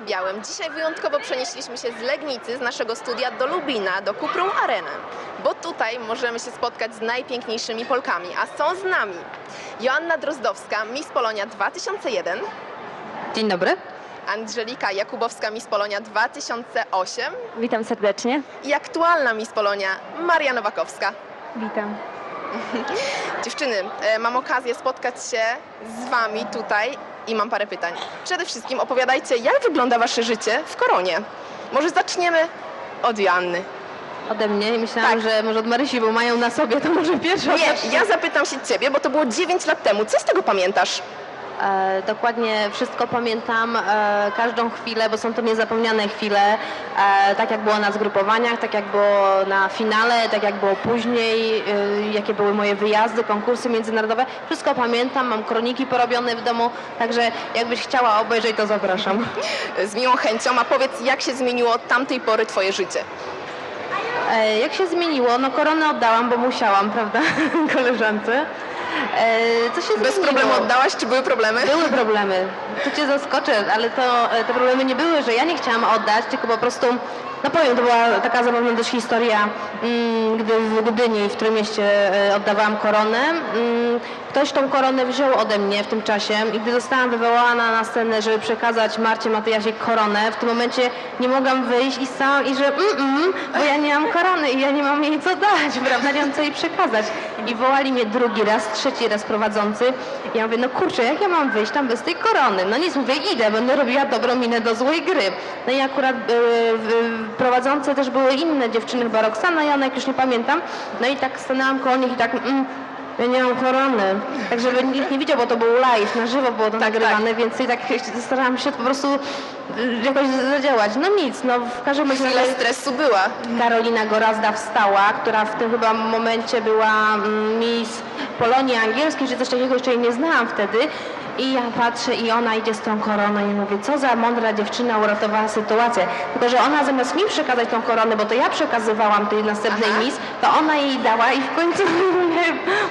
na Białym. Dzisiaj wyjątkowo przenieśliśmy się z Legnicy, z naszego studia do Lubina, do Kuprum Areny, bo tutaj możemy się spotkać z najpiękniejszymi Polkami, a są z nami Joanna Drozdowska, Miss Polonia 2001, Dzień dobry, Angelika Jakubowska, Miss Polonia 2008 witam serdecznie. i aktualna Miss Polonia Maria Nowakowska. Witam. Dziewczyny, e, mam okazję spotkać się z Wami tutaj i mam parę pytań. Przede wszystkim opowiadajcie, jak wygląda Wasze życie w koronie. Może zaczniemy od Joanny. Ode mnie i myślałam, Tak. że może od Marysi, bo mają na sobie, to może pierwsza Nie, ja zapytam się Ciebie, bo to było 9 lat temu. Co z tego pamiętasz? E, dokładnie wszystko pamiętam, e, każdą chwilę, bo są to niezapomniane chwile, e, tak jak było na zgrupowaniach, tak jak było na finale, tak jak było później, jakie były moje wyjazdy, konkursy międzynarodowe. Wszystko pamiętam, mam kroniki porobione w domu, także jakbyś chciała obejrzeć, to zapraszam. Z miłą chęcią, a powiedz, jak się zmieniło od tamtej pory Twoje życie? Jak się zmieniło? No koronę oddałam, bo musiałam, prawda, koleżance. E, Co się Bez problemu oddałaś, czy były problemy? Były problemy. Tu cię zaskoczę, ale to e, te problemy nie były, że ja nie chciałam oddać, tylko po prostu, no powiem, to była taka zabawna dość historia, mm, gdy w Gdyni, w którym mieście e, oddawałam koronę. Mm, ktoś tą koronę wziął ode mnie w tym czasie i gdy zostałam wywołana na scenę, żeby przekazać Marcie Matyjasik koronę, w tym momencie nie mogłam wyjść i stałam i że mm, mm, bo ja nie mam korony i ja nie mam jej co dać, prawda, nie mam co jej przekazać. I wołali mnie drugi raz, trzeci raz prowadzący. I ja mówię, no kurczę, jak ja mam wyjść tam bez tej korony? No nic, mówię, idę, będę robiła dobrą minę do złej gry. No i akurat e, w- prowadzące też były inne dziewczyny, chyba Roxana, Janek, już nie pamiętam. No i tak stanęłam koło nich i tak... Mm, ja nie mam korony. Tak, żeby nikt nie widział, bo to był live, na żywo było to nagrywane, więc i tak starałam się po prostu y, jakoś zadziałać. No nic, no w każdym razie... Chwila stresu była. Karolina Gorazda wstała, która w tym chyba momencie była mm, Miss Polonii Angielskiej, czy coś takiego, jeszcze jej nie znałam wtedy. I ja patrzę i ona idzie z tą koroną i mówię, co za mądra dziewczyna uratowała sytuację. Tylko, że ona zamiast mi przekazać tą koronę, bo to ja przekazywałam tej następnej Aha. Miss, to ona jej dała i w końcu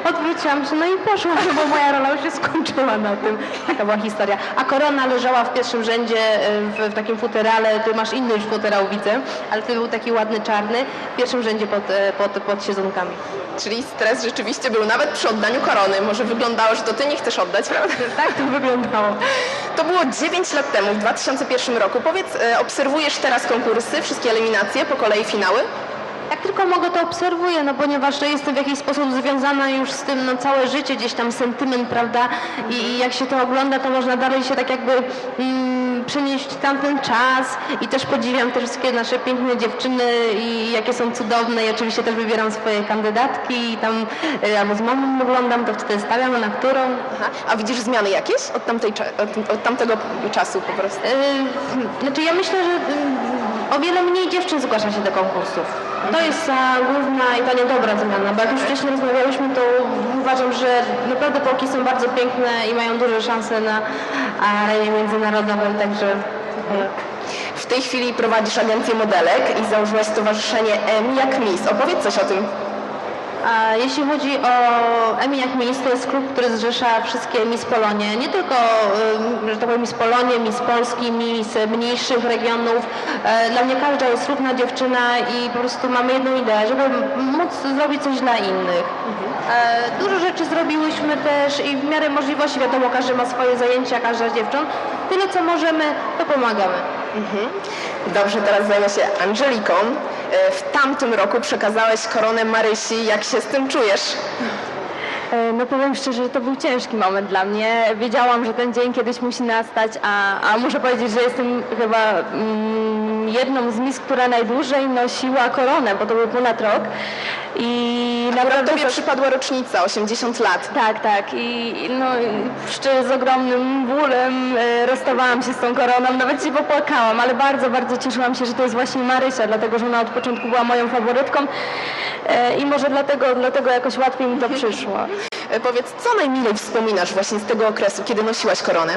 odwróciłam się, no i poszłam, bo moja rola już się skończyła na tym. Taka była historia. A korona leżała w pierwszym rzędzie y, w, w takim futerale, ty masz inny już futerał widzę, ale ty był taki ładny czarny, w pierwszym rzędzie pod, e, pod, pod siezonkami. Czyli stres rzeczywiście był nawet przy oddaniu korony. Może wyglądało, że to Ty nie chcesz oddać, prawda? Tak to wyglądało. To było 9 lat temu, w 2001 roku. Powiedz, e, obserwujesz teraz konkursy, wszystkie eliminacje, po kolei finały? Jak tylko mogę, to obserwuję, no ponieważ jestem w jakiś sposób związana już z tym no, całe życie, gdzieś tam sentyment, prawda? I, i jak się to ogląda, to można dalej się tak jakby mm, przenieść tamten czas i też podziwiam te wszystkie nasze piękne dziewczyny i jakie są cudowne i oczywiście też wybieram swoje kandydatki i tam y, albo z mamą oglądam, to wtedy stawiam na którą. Aha. A widzisz zmiany jakieś od, tamtej, od, od tamtego czasu po prostu? Yy, Znaczy ja myślę, że mm, o wiele mniej dziewczyn zgłasza się do konkursów. To jest ta główna i ta niedobra zmiana, bo jak już wcześniej rozmawiałyśmy, to uważam, że naprawdę Polki są bardzo piękne i mają duże szanse na arenie międzynarodowej, także e, W tej chwili prowadzisz agencję modelek i założyłaś stowarzyszenie M jak Miss. Opowiedz coś o tym. A jeśli chodzi o Emi jak Miss, to jest klub, który zrzesza wszystkie Miss Polonie. Nie tylko, ym, że tak powiem, Miss Polonie, Miss Polski, Miss mniejszych regionów. E, Dla mnie każda jest równa dziewczyna i po prostu mamy jedną ideę, żeby móc zrobić coś dla innych. E, Dużo rzeczy zrobiłyśmy też i w miarę możliwości, wiadomo, każdy ma swoje zajęcia, każda z dziewcząt. Tyle, co możemy, to pomagamy. Mhm. Dobrze, teraz zajmę się Angeliką. E, W tamtym roku przekazałeś koronę Marysi. Jak się z tym czujesz? E, No powiem szczerze, że to był ciężki moment dla mnie. Wiedziałam, że ten dzień kiedyś musi nastać, a, a muszę powiedzieć, że jestem chyba mm, jedną z mis, która najdłużej nosiła koronę, bo to był ponad rok. I naprawdę... tobie to- przypadła rocznica, 80 lat. Tak, tak. I no, jeszcze z ogromnym bólem e, rozstawałam się z tą koroną, nawet się popłakałam, ale bardzo, bardzo cieszyłam się, że to jest właśnie Marysia, dlatego że ona od początku była moją faworytką e, i może dlatego, dlatego jakoś łatwiej mi to przyszło. E, Powiedz, co najmilej wspominasz właśnie z tego okresu, kiedy nosiłaś koronę?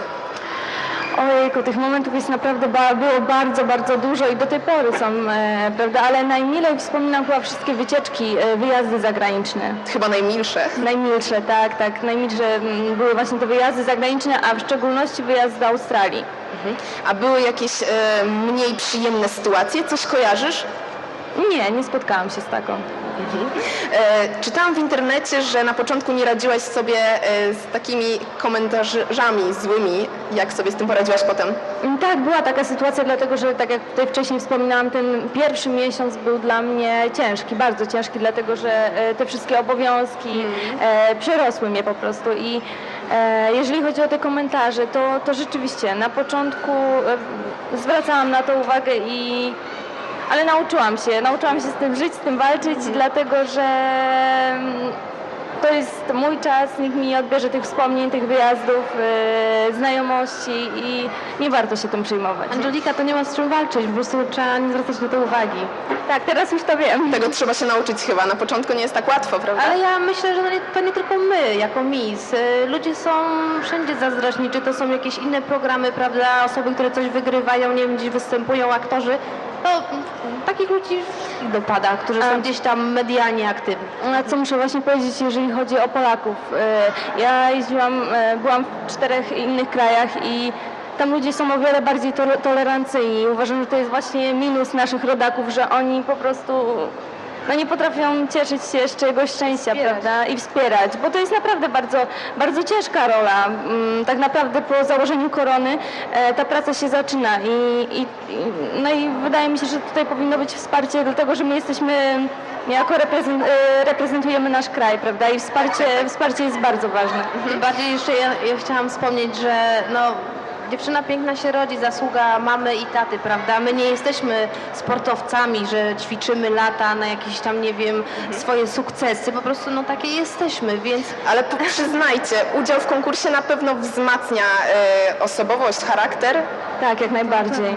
Ojejku, tych momentów jest naprawdę ba- było bardzo, bardzo dużo i do tej pory są, e, prawda? Ale najmilej wspominam chyba wszystkie wycieczki, e, wyjazdy zagraniczne. Chyba najmilsze. Najmilsze, tak, tak. Najmilsze były właśnie te wyjazdy zagraniczne, a w szczególności wyjazd do Australii. A były jakieś e, mniej przyjemne sytuacje? Coś kojarzysz? Nie, nie spotkałam się z taką. E, czytałam w internecie, że na początku nie radziłaś sobie e, z takimi komentarzami złymi. Jak sobie z tym poradziłaś potem? Mm, Tak, była taka sytuacja, dlatego że tak jak tutaj wcześniej wspominałam, ten pierwszy miesiąc był dla mnie ciężki, bardzo ciężki, dlatego że e, te wszystkie obowiązki e, przerosły mnie po prostu i jeżeli chodzi o te komentarze, to, to rzeczywiście na początku zwracałam na to uwagę i ale nauczyłam się, nauczyłam się z tym żyć, z tym walczyć, dlatego że mm, to jest mój czas, nikt mi nie odbierze tych wspomnień, tych wyjazdów, e, znajomości i nie warto się tym przejmować. Angelika, to nie ma z czym walczyć, po prostu trzeba nie zwracać na to uwagi. Tak, teraz już to wiem. Tego trzeba się nauczyć chyba. Na początku nie jest tak łatwo, prawda? Ale ja myślę, że to nie, to nie tylko my, jako mis. Y, Ludzie są wszędzie zazdrośni, czy to są jakieś inne programy, prawda, osoby, które coś wygrywają, nie wiem, gdzieś występują, aktorzy. No, takich ludzi dopada, którzy są gdzieś tam medialnie aktywni. A co muszę właśnie powiedzieć, jeżeli chodzi o Polaków. E, Ja jeździłam, e, byłam w czterech innych krajach i tam ludzie są o wiele bardziej to- tolerancyjni. Uważam, że to jest właśnie minus naszych rodaków, że oni po prostu no nie potrafią cieszyć się z czegoś szczęścia, prawda? I wspierać, bo to jest naprawdę bardzo, bardzo ciężka rola. Mm, Tak naprawdę po założeniu korony e, ta praca się zaczyna i, i, no i wydaje mi się, że tutaj powinno być wsparcie, dlatego że my jesteśmy jako e, reprezentujemy nasz kraj, prawda? I wsparcie, wsparcie jest bardzo ważne. Bardziej jeszcze ja, ja chciałam wspomnieć, że no, dziewczyna piękna się rodzi, zasługa mamy i taty, prawda? My nie jesteśmy sportowcami, że ćwiczymy lata na jakieś tam, nie wiem, swoje sukcesy, po prostu no takie jesteśmy, więc Ale przyznajcie, udział w konkursie na pewno wzmacnia e, osobowość, charakter. Tak, jak najbardziej.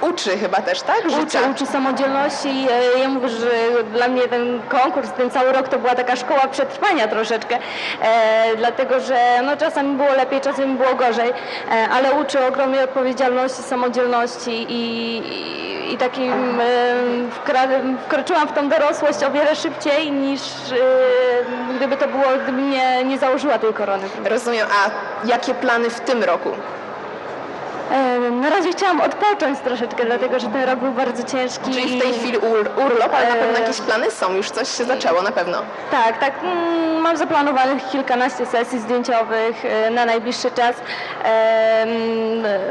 Uczy chyba też, tak? Uczy, Życia. uczy samodzielności. E, Ja mówię, że dla mnie ten konkurs, ten cały rok to była taka szkoła przetrwania troszeczkę, e, dlatego że no, czasami było lepiej, czasami było gorzej, e, ale uczy ogromnej odpowiedzialności, samodzielności i, i, i takim e, wkra, wkroczyłam w tą dorosłość o wiele szybciej niż gdyby to było, gdybym nie, nie założyła tej korony. Rozumiem. A jakie plany w tym roku? Na razie chciałam odpocząć troszeczkę, dlatego że ten rok był bardzo ciężki. Czyli w tej chwili ur, urlop, ale na pewno jakieś plany są. Już coś się zaczęło na pewno. Tak, tak. mm, Mam zaplanowanych kilkanaście sesji zdjęciowych e, na najbliższy czas.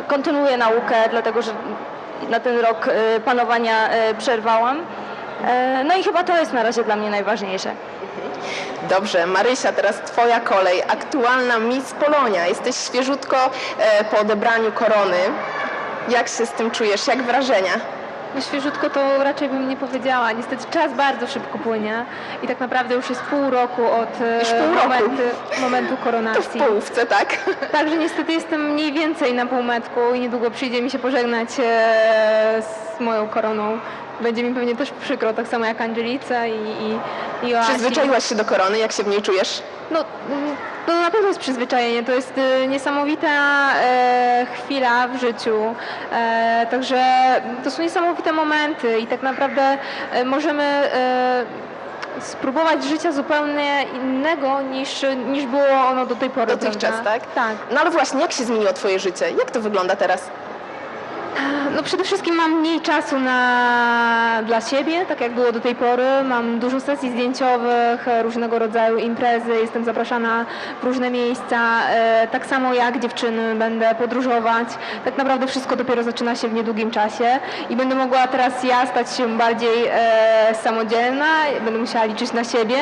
Kontynuuję naukę, dlatego że na ten rok e, panowania e, przerwałam. E, No i chyba to jest na razie dla mnie najważniejsze. Dobrze, Marysia, teraz Twoja kolej. Aktualna Miss Polonia. Jesteś świeżutko e, po odebraniu korony. Jak się z tym czujesz? Jak wrażenia? No świeżutko to raczej bym nie powiedziała. Niestety czas bardzo szybko płynie i tak naprawdę już jest pół roku od e, pół roku. momentu, momentu To w koronacji. połówce, tak? Także niestety jestem mniej więcej na półmetku i niedługo przyjdzie mi się pożegnać e, z moją koroną. Będzie mi pewnie też przykro, tak samo jak Angelice i, i, i Joasi. Przyzwyczaiłaś się do korony, jak się w niej czujesz? No, to na pewno jest przyzwyczajenie, to jest e, niesamowita e, chwila w życiu, e, także to są niesamowite momenty i tak naprawdę e, możemy spróbować życia zupełnie innego niż, niż było ono do tej pory. Dotychczas, prawda? tak? Tak. No ale właśnie, jak się zmieniło Twoje życie? Jak to wygląda teraz? No przede wszystkim mam mniej czasu na, dla siebie, tak jak było do tej pory. Mam dużo sesji zdjęciowych, e, różnego rodzaju imprezy, jestem zapraszana w różne miejsca. E, tak samo jak dziewczyny będę podróżować. Tak naprawdę wszystko dopiero zaczyna się w niedługim czasie i będę mogła teraz ja stać się bardziej e, samodzielna, będę musiała liczyć na siebie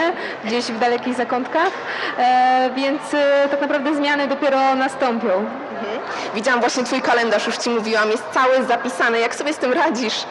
gdzieś w dalekich zakątkach, e, więc e, tak naprawdę zmiany dopiero nastąpią. Widziałam właśnie Twój kalendarz, już Ci mówiłam, jest cały zapisany. Jak sobie z tym radzisz?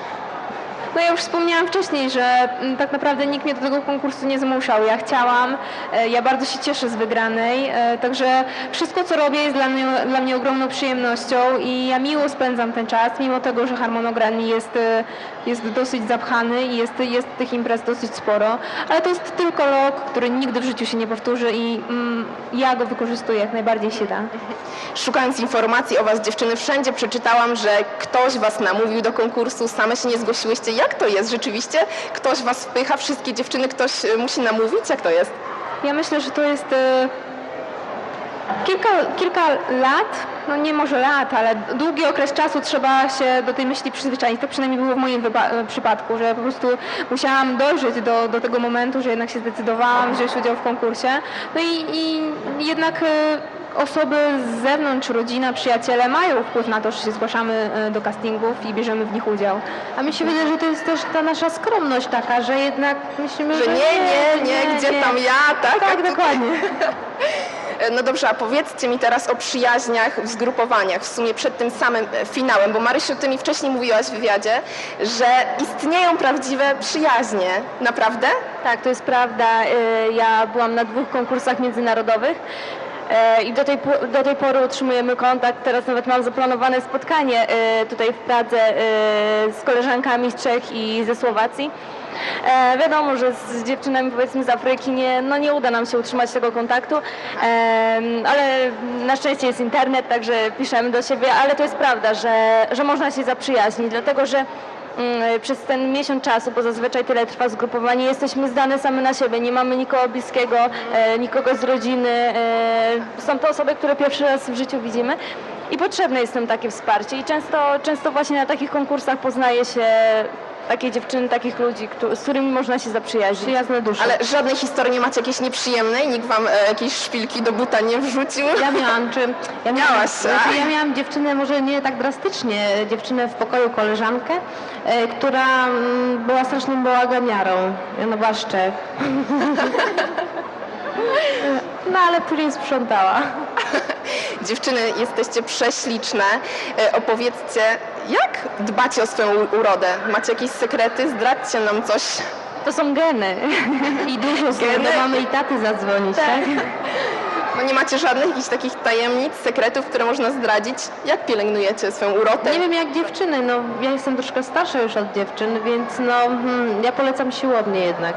No ja już wspomniałam wcześniej, że mm, tak naprawdę nikt mnie do tego konkursu nie zmuszał. Ja chciałam, e, ja bardzo się cieszę z wygranej, e, także wszystko co robię jest dla mnie, dla mnie ogromną przyjemnością i ja miło spędzam ten czas, mimo tego, że harmonogram jest, e, jest dosyć zapchany i jest, jest tych imprez dosyć sporo, ale to jest tylko rok, który nigdy w życiu się nie powtórzy i mm, ja go wykorzystuję jak najbardziej się da. Szukając informacji o Was dziewczyny, wszędzie przeczytałam, że ktoś Was namówił do konkursu, same się nie zgłosiłyście. Jak to jest rzeczywiście? Ktoś Was wpycha, wszystkie dziewczyny, ktoś e, musi namówić? Jak to jest? Ja myślę, że to jest e, kilka, kilka lat, no nie może lat, ale długi okres czasu trzeba się do tej myśli przyzwyczaić. To przynajmniej było w moim e, przypadku, że po prostu musiałam dojrzeć do, do tego momentu, że jednak się zdecydowałam wziąć udział w konkursie. No i, i jednak e, osoby z zewnątrz, rodzina, przyjaciele mają wpływ na to, że się zgłaszamy e, do castingów i bierzemy w nich udział. A mi się wydaje, że to jest też ta nasza skromność taka, że jednak myślimy, Że nie, nie, nie, gdzie tam ja, tak? Tak, dokładnie. E, No dobrze, a powiedzcie mi teraz o przyjaźniach w zgrupowaniach, w sumie przed tym samym e, finałem, bo Marysiu, ty mi wcześniej mówiłaś w wywiadzie, że istnieją prawdziwe przyjaźnie. Naprawdę? Tak, to jest prawda. Y, Ja byłam na dwóch konkursach międzynarodowych i do tej, do tej pory utrzymujemy kontakt. Teraz nawet mam zaplanowane spotkanie y, tutaj w Pradze y, z koleżankami z Czech i ze Słowacji. E, wiadomo, że z dziewczynami powiedzmy z Afryki nie, no nie uda nam się utrzymać tego kontaktu, ale na szczęście jest internet, także piszemy do siebie, ale to jest prawda, że, że można się zaprzyjaźnić, dlatego że przez ten miesiąc czasu, bo zazwyczaj tyle trwa zgrupowanie, jesteśmy zdane same na siebie, nie mamy nikogo bliskiego, e, nikogo z rodziny. E, są to osoby, które pierwszy raz w życiu widzimy i potrzebne jest nam takie wsparcie i często, często właśnie na takich konkursach poznaje się takie dziewczyny, takich ludzi, któ- z którymi można się zaprzyjaźnić. przyjazne dusze. Ale żadnej historii nie macie jakiejś nieprzyjemnej? Nikt wam e, jakieś szpilki do buta nie wrzucił? Ja miałam, czy ja miałam, Miałaś, znaczy, ja miałam dziewczynę, może nie tak drastycznie, dziewczynę w pokoju, koleżankę, e, która mm, była straszną bałaganiarą. Ona była z Czech. No ale później sprzątała. Dziewczyny, jesteście prześliczne. E, Opowiedzcie, jak dbacie o swoją urodę? Macie jakieś sekrety? Zdradźcie nam coś. To są geny. I dużo sobie Geny? do mamy i taty zadzwonić, tak? No nie macie żadnych jakichś takich tajemnic, sekretów, które można zdradzić? Jak pielęgnujecie swoją urodę? Nie wiem jak dziewczyny, no ja jestem troszkę starsza już od dziewczyn, więc no hmm, ja polecam siłownię jednak.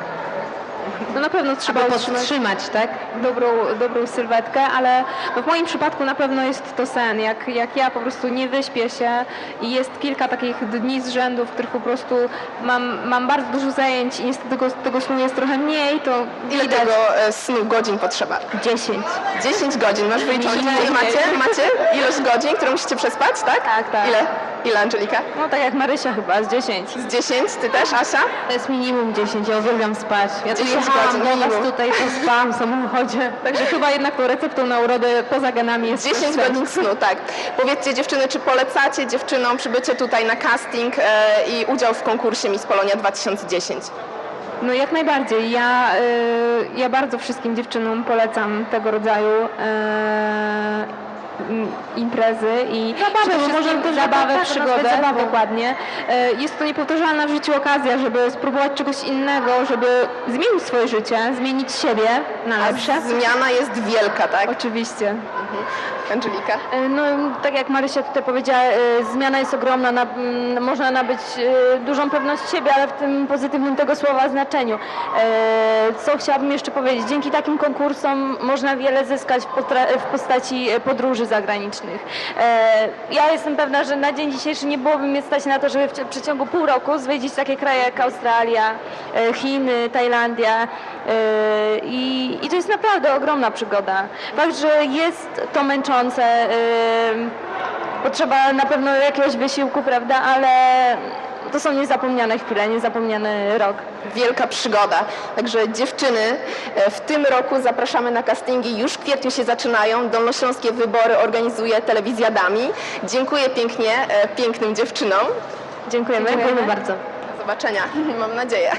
No na pewno trzeba podtrzymać, tak? dobrą, dobrą sylwetkę, ale no w moim przypadku na pewno jest to sen. Jak, jak ja po prostu nie wyśpię się i jest kilka takich dni z rzędu, w których po prostu mam, mam bardzo dużo zajęć i niestety tego, tego snu jest trochę mniej, to Ile widać. tego e, snu godzin potrzeba? 10. 10 godzin. Masz wyliczone? Macie? Macie ilość godzin, które musicie przespać, tak? Tak, tak. Ile? Ile, Angelika? No tak jak Marysia chyba, z 10. Z 10? Ty też, Asia? To jest minimum 10, ja uwielbiam spać. Ja tu 10 jechałam godzin do was minimum. tutaj, to spałam w samochodzie. Także chyba jednak tą receptą na urodę poza genami jest 10 sen. godzin snu, tak. Powiedzcie dziewczyny, czy polecacie dziewczynom przybycie tutaj na casting e, i udział w konkursie Miss Polonia 2010? No jak najbardziej. Ja, y, ja bardzo wszystkim dziewczynom polecam tego rodzaju y, m, imprezy i Zabawy, może też zabawę, tak, przygodę, nazwać zabawą. dokładnie. Y, Jest to niepowtarzalna w życiu okazja, żeby spróbować czegoś innego, żeby zmienić swoje życie, zmienić siebie na A lepsze. zmiana jest wielka, tak? Oczywiście. Angelika? E, No, tak jak Marysia tutaj powiedziała, e, zmiana jest ogromna, na, można nabyć e, dużą pewność siebie, ale w tym pozytywnym tego słowa znaczeniu. Co chciałabym jeszcze powiedzieć? Dzięki takim konkursom można wiele zyskać w, postaci podróży zagranicznych. Ja jestem pewna, że na dzień dzisiejszy nie byłoby mnie stać na to, żeby w przeciągu pół roku zwiedzić takie kraje jak Australia, Chiny, Tajlandia. I, I to jest naprawdę ogromna przygoda. Fakt, że jest to męczące, ym, potrzeba na pewno jakiegoś wysiłku, prawda, ale to są niezapomniane chwile, niezapomniany rok. Wielka przygoda. Także dziewczyny, e, w tym roku zapraszamy na castingi. Już w kwietniu się zaczynają. Dolnośląskie wybory organizuje telewizja Dami. Dziękuję pięknie e, pięknym dziewczynom. Dziękujemy. Dziękujemy bardzo. Do zobaczenia, mam nadzieję.